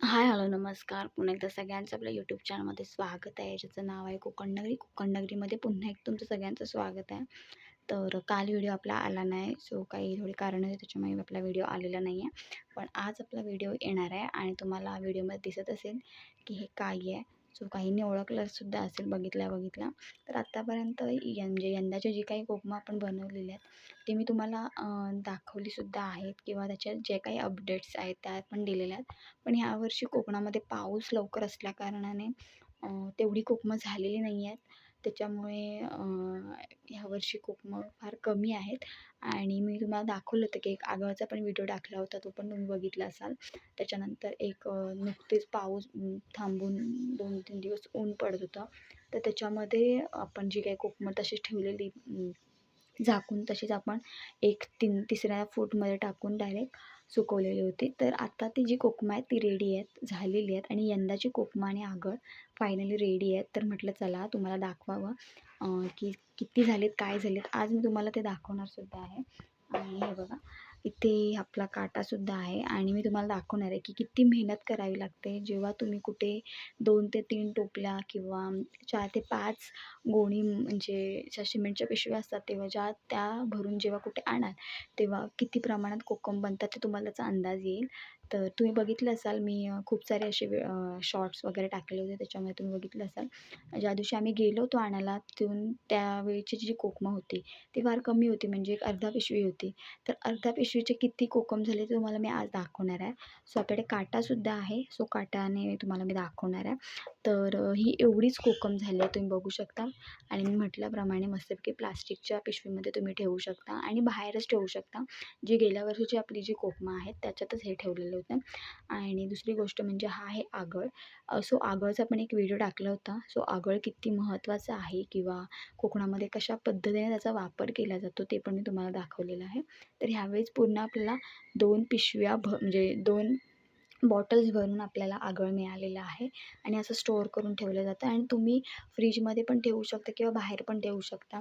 Hi hello नमस्कार. पुन्हा एकदा सगळ्यांचं आपल्या यूट्यूब चॅनलमध्ये स्वागत आहे. ज्याचं नाव आहे कोकण नगरी कोकण नगरीमध्ये पुन्हा एक तुमचं सगळ्यांचं स्वागत आहे. तर काल व्हिडिओ आपला आला नाही. सो काही थोडी कारणं आहे त्याच्यामुळे आपला व्हिडिओ आलेला नाही आहे. पण आज आपला व्हिडिओ येणार आहे आणि तुम्हाला व्हिडिओमध्ये दिसत असेल की हे काय आहे. सो काहींनी ओळखलंसुद्धा असेल बघितल्या बघितल्या. तर आत्तापर्यंत म्हणजे यंदाचे जी काही कोकमा आपण बनवलेली आहेत ते मी तुम्हाला दाखवलीसुद्धा आहेत किंवा त्याच्यात जे काही अपडेट्स आहेत त्या पण दिलेल्या आहेत. पण ह्यावर्षी कोकणामध्ये पाऊस लवकर असल्याकारणाने तेवढी कोकमं झालेली नाही आहेत त्याच्यामुळे ह्यावर्षी कोकम फार कमी आहेत. आणि मी तुम्हाला दाखवलं होतं की एक आगावाचा पण व्हिडिओ टाकला होता तो पण तुम्ही बघितला असाल. त्याच्यानंतर एक नुकतेच पाऊस थांबून दोन तीन दिवस ऊन पडत होतं. तर त्याच्यामध्ये आपण जी काही कोकमं तशीच ठेवलेली झाकून तशीच आपण एक तीन तिसऱ्या फूटमध्ये टाकून डायरेक्ट सुकवलेली होती. तर आता ती जी कोकमा आहेत ती रेडी आहेत झालेली आहेत. आणि यंदाची कोकमा आणि आगळ फायनली रेडी आहेत. तर म्हटलं चला तुम्हाला दाखवावं की किती झालेत काय झालेत. आज मी तुम्हाला ते दाखवणार सुद्धा आहे. आणि हे बघा इथे आपला काटासुद्धा आहे आणि मी तुम्हाला दाखवणार आहे की किती मेहनत करावी लागते. जेव्हा तुम्ही कुठे दोन ते तीन टोपल्या किंवा चार ते पाच गोणी म्हणजे ज्या सिमेंटच्या पिशव्या असतात तेव्हा ज्या त्या भरून जेव्हा कुठे आणाल तेव्हा किती प्रमाणात कोकम बनतात ते तुम्हाला त्याचा अंदाज येईल. तर तुम्ही बघितलं असाल मी खूप सारे असे शॉर्ट्स वगैरे टाकले होते त्याच्यामध्ये तुम्ही बघितलं असाल. ज्या दिवशी आम्ही गेलो होतो आणायला तिथून त्यावेळची जी कोकमं होती ती फार कमी होती म्हणजे एक अर्धा पिशवी होती. तर अर्धा पिशवीचे किती कोकम झाले ते तुम्हाला मी आज दाखवणार आहे. सो आपल्याकडे काटासुद्धा आहे. सो काटाने तुम्हाला मी दाखवणार आहे. तर ही एवढीच कोकम झाली आहे तुम्ही बघू शकता. आणि मी म्हटल्याप्रमाणे मस्तपैकी प्लास्टिकच्या पिशवीमध्ये तुम्ही ठेवू शकता आणि बाहेरच ठेवू शकता. जी गेल्या वर्षीची आपली जी कोकमं आहेत त्याच्यातच हे ठेवलेलं होतं. आणि दुसरी गोष्ट म्हणजे हा आहे आगळ. सो आगळचा पण एक व्हिडिओ टाकला होता. सो आगळ किती महत्त्वाचं आहे किंवा कोकणामध्ये कशा पद्धतीने त्याचा वापर केला जातो ते पण मी तुम्हाला दाखवलेलं आहे. तर ह्यावेळेस पूर्ण आपल्याला दोन पिशव्या भ म्हणजे दोन बॉटल्स भरून आपल्याला आगळ मिळालेलं आहे आणि असं स्टोअर करून ठेवलं जातं. आणि तुम्ही फ्रीजमध्ये पण ठेवू शकता किंवा बाहेर पण ठेवू शकता.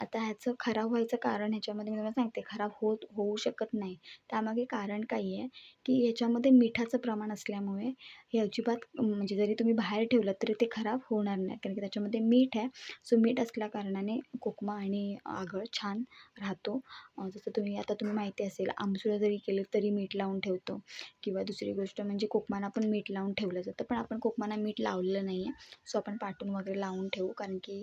आता ह्याचं खराब व्हायचं कारण ह्याच्यामध्ये मी तुम्हाला सांगते खराब होत होऊ शकत नाही. त्यामागे कारण काही आहे की ह्याच्यामध्ये मिठाचं प्रमाण असल्यामुळे हे अजिबात म्हणजे जरी तुम्ही बाहेर ठेवलं तरी ते खराब होणार नाही. कारण की त्याच्यामध्ये मीठ आहे सो मीठ असल्या कारणाने कोकमा आणि आगळ छान राहतो. जसं तुम्ही आता तुम्ही माहिती असेल आमसुळं जरी केलं तरी मीठ लावून ठेवतो. किंवा दुसरी गोष्ट म्हणजे कोकमाना पण मीठ लावून ठेवलं जातं पण आपण कोकमाना मीठ लावलेलं नाही आहे सो आपण पाटून वगैरे लावून ठेवू. कारण की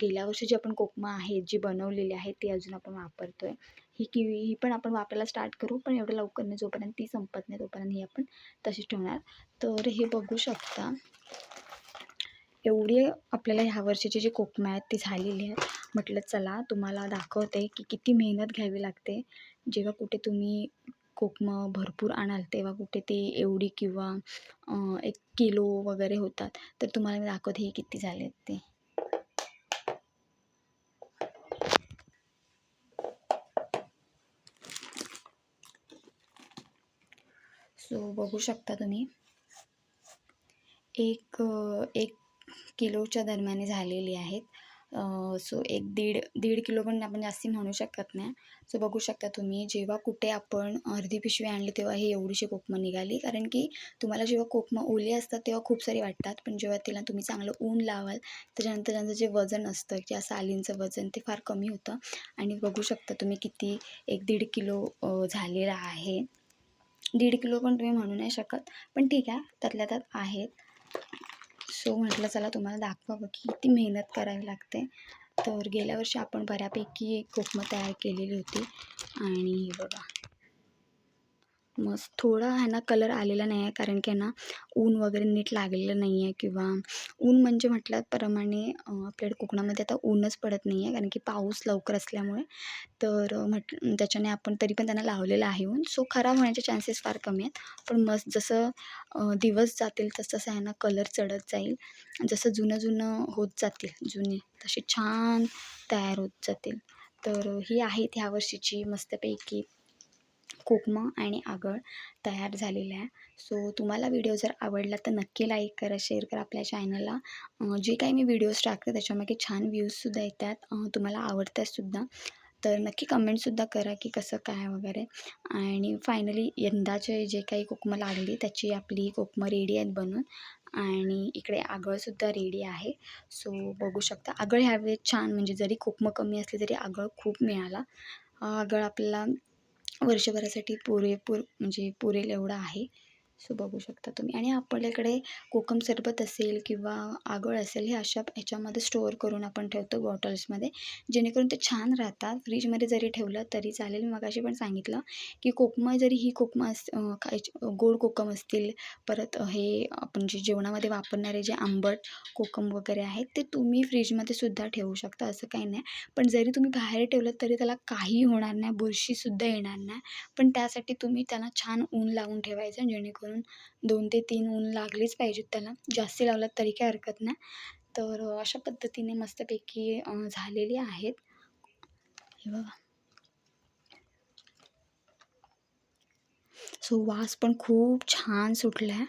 गेल्या वर्षी जे आपण कोकमा आहेत जी बनवलेली आहे ती अजून आपण वापरतो आहे ही किवी ही पण आपण वापरायला स्टार्ट करू पण एवढं लवकर नाही जोपर्यंत ती संपत नाही तोपर्यंत ही आपण तशीच ठेवणार. तर हे बघू शकता एवढी आपल्याला ह्या वर्षीची जी कोकमा आहेत ती झालेली आहेत. म्हटलं चला तुम्हाला दाखवते की किती मेहनत घ्यावी लागते. जेव्हा कुठे तुम्ही कोकमं भरपूर आणाल तेव्हा कुठे ते एवढी किंवा एक किलो वगैरे होतात. तर तुम्हाला मी दाखवते हे किती झाले आहेत ते. सो बघू शकता तुम्ही. एक एक किलोच्या दरम्याने झालेली आहेत. सो एक दीड दीड किलो पण आपण जास्ती म्हणू शकत नाही. सो बघू शकता तुम्ही जेव्हा कुठे आपण अर्धी पिशवी आणली तेव्हा हे एवढीशी कोकमं निघाली. कारण की तुम्हाला जेव्हा कोकमं ओली असतात तेव्हा खूप सारी वाटतात. पण जेव्हा तिला तुम्ही चांगलं ऊन लावाल त्याच्यानंतर त्यांचं जे वजन असतं किंवा सालींचं वजन ते फार कमी होतं. आणि बघू शकता तुम्ही किती एक दीड किलो झालेला आहे. दीड किलो पण तुम्ही म्हणू नाही शकत. पण ठीक आहे त्यातल्या त्यात आहेत. सो म्हटलं चला तुम्हाला दाखवावं की किती मेहनत करावी लागते. तर गेल्या वर्षी आपण बऱ्यापैकी एक कोकमं तयार केलेली होती. आणि बघा. मस्त थोडा ह्यांना कलर आलेला नाही आहे कारण की ना ऊन वगैरे नीट लागलेलं नाही आहे किंवा ऊन म्हणजे म्हटल्याप्रमाणे आपल्याकडे कोकणामध्ये आता ऊनच पडत नाही आहे कारण की पाऊस लवकर असल्यामुळे. तर म्हट त्याच्याने आपण तरी पण त्यांना लावलेलं आहे ऊन. सो खराब होण्याचे चान्सेस फार कमी आहेत. पण मस्त जसं दिवस जातील तसं तसं ह्यांना कलर चढत जाईल. जसं जुनं जुनं होत जातील जुने तसे छान तयार होत जातील. तर ही आहेत ह्या वर्षीची मस्तपैकी कोकमं आणि आगळ तयार झालेलं आहे सो तुम्हाला व्हिडिओ जर आवडला तर नक्की लाईक करा शेअर करा आपल्या चॅनलला जे काही मी व्हिडिओज टाकते त्याच्यामागे छान व्ह्यूजसुद्धा येतात. तुम्हाला आवडतातसुद्धा तर नक्की कमेंटसुद्धा करा की कसं काय वगैरे. आणि फायनली यंदाचे जे काही कोकमं लागली त्याची आपली कोकमं रेडी आहेत बनून. आणि इकडे आगळसुद्धा रेडी आहे. सो बघू शकता. आगळ ह्यावेळेस छान म्हणजे जरी कोकमं कमी असली तरी आगळ खूप मिळाला. आगळ आपल्याला वर्षभरासाठी पुरेपूर म्हणजे पुरेल एवढा आहे. सो बघू शकता तुम्ही. आणि आपल्याकडे कोकम सरबत असेल किंवा आगळ असेल हे अशा ह्याच्यामध्ये स्टोअर करून आपण ठेवतो बॉटल्समध्ये जेणेकरून ते छान राहतात. फ्रीजमध्ये जरी ठेवलं तरी चालेल. मग मगाशी पण सांगितलं की कोकमं जरी ही कोकमं अस गोड कोकम असतील परत हे आपण जे जेवणामध्ये वापरणारे जे आंबट कोकम वगैरे आहेत ते तुम्ही फ्रीजमध्ये सुद्धा ठेवू शकता. असं काही नाही. पण जरी तुम्ही बाहेर ठेवलं तरी त्याला काही होणार नाही. बुरशीसुद्धा येणार नाही. पण त्यासाठी तुम्ही त्याला छान ऊन लावून ठेवायचं. जेणेकरून दोन ते तीन ऊन लागलीच पाहिजेत त्याला. जास्ती लावलं तरी काही हरकत नाही. तर अशा पद्धतीने मस्तपैकी झालेली आहेत. हे बघा. सो वास पण खूप छान सुटला आहे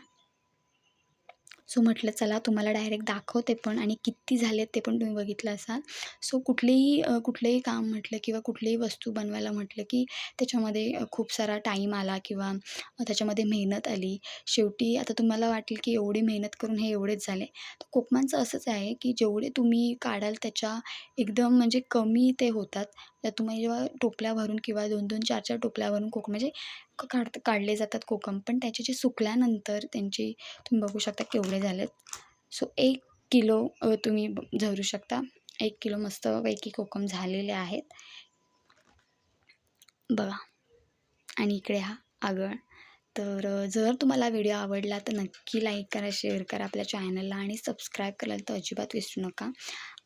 सो म्हटलं चला तुम्हाला डायरेक्ट दाखवते पण आणि किती झालेत ते पण तुम्ही बघितलं असाल. सो कुठलेही कुठलंही काम म्हटलं किंवा कुठलीही वस्तू बनवायला म्हटलं की त्याच्यामध्ये खूप सारा टाईम आला किंवा त्याच्यामध्ये मेहनत आली. शेवटी आता तुम्हाला वाटेल की एवढी मेहनत करून हे एवढेच झाले. तर कोकमांचं असंच आहे की जेवढे तुम्ही काढाल त्याच्या एकदम म्हणजे कमी ते होतात. तर तुम्ही जेव्हा टोपल्या भरून किंवा दोन दोन चार चार टोपल्या भरून कोक म्हणजे काढ काढले जातात कोकम पण त्याचे जे सुकल्यानंतर त्यांची तुम्ही बघू शकता केवढे झालेत. सो एक किलो तुम्ही झरू शकता. एक किलो मस्तपैकी कोकम झालेले आहेत. बघा. आणि इकडे हा आगळ. तर जर तुम्हाला व्हिडिओ आवडला तर नक्की लाईक करा शेअर करा आपल्या चॅनलला आणि सबस्क्राईब करायला तर अजिबात विसरू नका.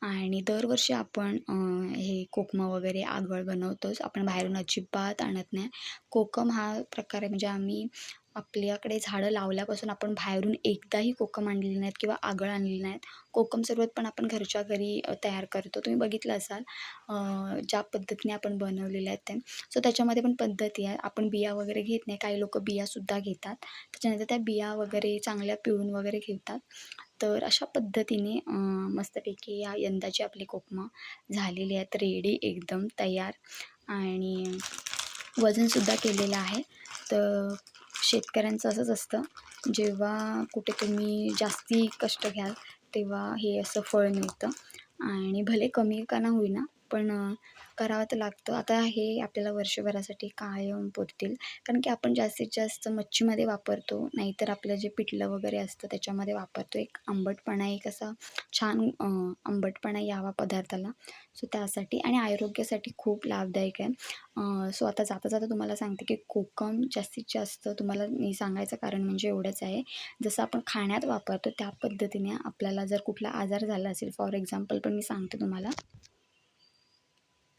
आणि दरवर्षी आपण हे कोकम वगैरे आगळ बनवतोच. आपण बाहेरून अजिबात आणत नाही. कोकम हा प्रकार आहे म्हणजे आम्ही आपल्याकडे झाडं लावल्यापासून आपण बाहेरून एकदाही कोकम आणलेली नाहीत किंवा आगळ आणलेली नाहीत. कोकम सरबत पण आपण घरच्या घरी तयार करतो. तुम्ही बघितलं असाल ज्या पद्धतीने आपण बनवलेले आहेत ते सो त्याच्यामध्ये पण पद्धती आहे. आपण बिया वगैरे घेत नाही. काही लोक बियासुद्धा घेतात. त्याच्यानंतर त्या बिया वगैरे चांगल्या पिळून वगैरे घेतात. तर अशा पद्धतीने मस्तपैकी या यंदाची आपली कोकमं झालेली आहेत. रेडी एकदम तयार. आणि वजनसुद्धा केलेलं आहे. तर शेतकऱ्यांचं असंच असतं. जेव्हा कुठे तुम्ही जास्ती कष्ट घ्याल तेव्हा हे असं फळ मिळतं. आणि भले कमी का ना होईना पण करावं तर लागतं. आता हे आपल्याला वर्षभरासाठी कायम पुरतील. कारण की आपण जास्तीत जास्त मच्छीमध्ये वापरतो. नाहीतर आपलं जे पिठलं वगैरे असतं त्याच्यामध्ये वापरतो. एक आंबटपणा एक असा छान आंबटपणा यावा पदार्थाला. सो त्यासाठी आणि आरोग्यासाठी खूप लाभदायक आहे. सो आता जाता जाता तुम्हाला सांगते की कोकम जास्तीत जास्त तुम्हाला मी सांगायचं कारण म्हणजे एवढंच आहे. जसं आपण खाण्यात वापरतो त्या पद्धतीने आपल्याला जर कुठला आजार झाला असेल फॉर एक्झाम्पल पण मी सांगते तुम्हाला.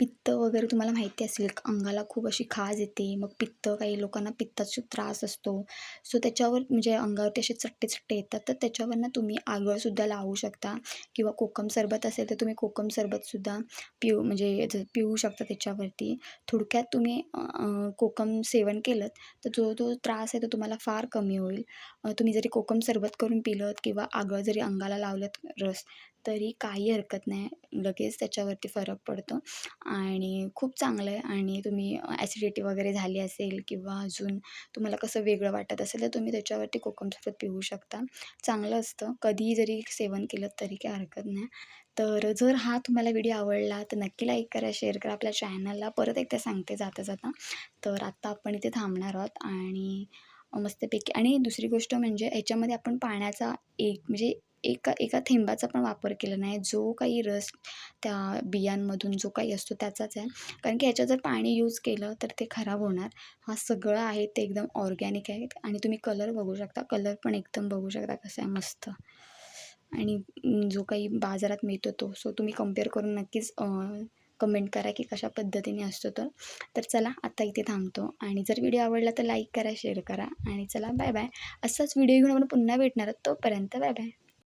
पित्त वगैरे तुम्हाला माहिती असेल अंगाला खूप अशी खाज येते मग पित्त काही लोकांना पित्ताचा त्रास असतो. सो त्याच्यावर म्हणजे अंगावरती असे चट्टे चट्टे येतात तर त्याच्यावरनं तुम्ही आगळसुद्धा लावू शकता. किंवा कोकम सरबत असेल तर तुम्ही कोकम सरबतसुद्धा पिऊ म्हणजे पिऊ शकता त्याच्यावरती. थोडक्यात तुम्ही कोकम सेवन केलं तर जो तो त्रास आहे तो तुम्हाला फार कमी होईल. तुम्ही जरी कोकम सरबत करून पिलं किंवा आगळ जरी अंगाला लावलं रस तरी काही हरकत नाही. लगेच त्याच्यावरती फरक पडतो. आणि खूप चांगलं आहे. आणि तुम्ही ॲसिडिटी वगैरे झाली असेल किंवा अजून तुम्हाला कसं वेगळं वाटत असेल तर तुम्ही त्याच्यावरती कोकम सरबत पिऊ शकता. चांगलं असतं. कधीही जरी सेवन केलं तरी काही हरकत नाही. तर जर हा तुम्हाला व्हिडिओ आवडला तर नक्की लाईक करा शेअर करा आपल्या चॅनलला परत एकदा सांगते जाता जाता. तर आत्ता आपण इथे थांबणार आहोत. आणि मस्तपैकी आणि दुसरी गोष्ट म्हणजे याच्यामध्ये आपण पाण्याचा एक म्हणजे एका एका थेंबाचा पण वापर केला नाही. जो काही रस त्या बियांमधून जो काही असतो त्याचाच आहे. कारण की ह्याच्यात जर पाणी यूज केलं तर ते खराब होणार. हा सगळं आहे ते एकदम ऑर्गॅनिक आहे. आणि तुम्ही कलर बघू शकता. कलर पण एकदम बघू शकता कसं आहे मस्त. आणि जो काही बाजारात मिळतो तो. सो तुम्ही कंपेअर करून नक्कीच कमेंट करा की कशा पद्धतीने असतो तर तर चला आता इथे थांबतो. आणि जर व्हिडिओ आवडला तर लाईक करा शेअर करा. आणि चला बाय बाय असाच व्हिडिओ घेऊन आपण पुन्हा भेटणार तोपर्यंत बाय बाय